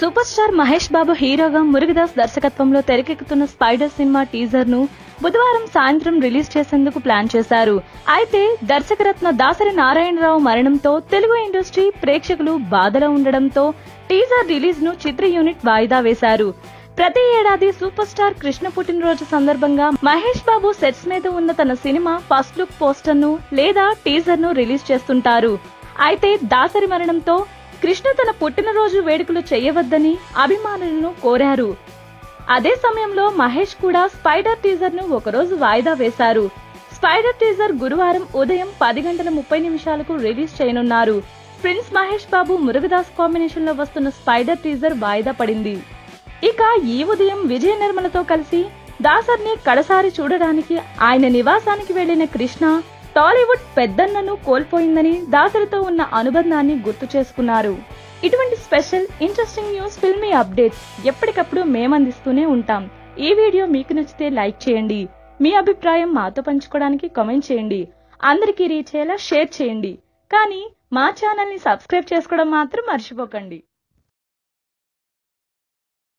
Super star Mahesh Babu హీరోగా మురుగదాస్ దర్శకత్వంలో తెరకెక్కుతున్న స్పైడర్ సినిమా టీజర్ను బుధవారం సాయంత్రం రిలీజ్ చేసేందుకు ప్లాన్ చేశారు. అయితే దర్శకరత్న దాసరి నారాయణరావు మరణంతో తెలుగు ఇండస్ట్రీ ప్రేక్షకులు బాధలో ఉండడంతో టీజర్ రిలీజ్ను చిత్ర యూనిట్ వాయిదా వేశారు. ప్రతి ఏడాది సూపర్ స్టార్ కృష్ణ పుట్టినరోజు సందర్భంగా మహేష్ బాబు సెట్స్ మీద ఉన్న తన సినిమా ఫస్ట్ లుక్ పోస్టర్ను లేదా టీజర్ను రిలీజ్ చేస్తుంటారు. అయితే దాసరి మరణంతో కృష్ణ తన పుట్టినరోజు వేడుకలు చేయవద్దని అభిమానులను కోరారు. అదే సమయంలో మహేష్ కూడా స్పైడర్ టీజర్ను ఒకరోజు వాయిదా వేశారు. స్పైడర్ టీజర్ గురువారం ఉదయం పది గంటల ముప్పై నిమిషాలకు రిలీజ్ చేయనున్నారు. ప్రిన్స్ మహేష్ బాబు మురుగదాస్ కాంబినేషన్లో వస్తున్న స్పైడర్ టీజర్ వాయిదా పడింది. ఇక ఈ ఉదయం విజయ నిర్మలతో కలిసి దాసర్ని కడసారి చూడడానికి ఆయన నివాసానికి వెళ్ళిన కృష్ణ టాలీవుడ్ పెద్దన్నను కోల్పోయిందని దాసరితో ఉన్న అనుబంధాన్ని గుర్తు చేసుకున్నారు. ఇటువంటి special interesting news filmy updates ఎప్పటికప్పుడు మేమందిస్తూనే ఉంటాం. ఈ వీడియో మీకు నచ్చితే లైక్ చేయండి. మీ అభిప్రాయం మాతో పంచుకోవడానికి కామెంట్ చేయండి. అందరికీ రీచ్ అయ్యేలా షేర్ చేయండి. కానీ మా ఛానల్ని సబ్స్క్రైబ్ చేసుకోవడం మాత్రం మర్చిపోకండి.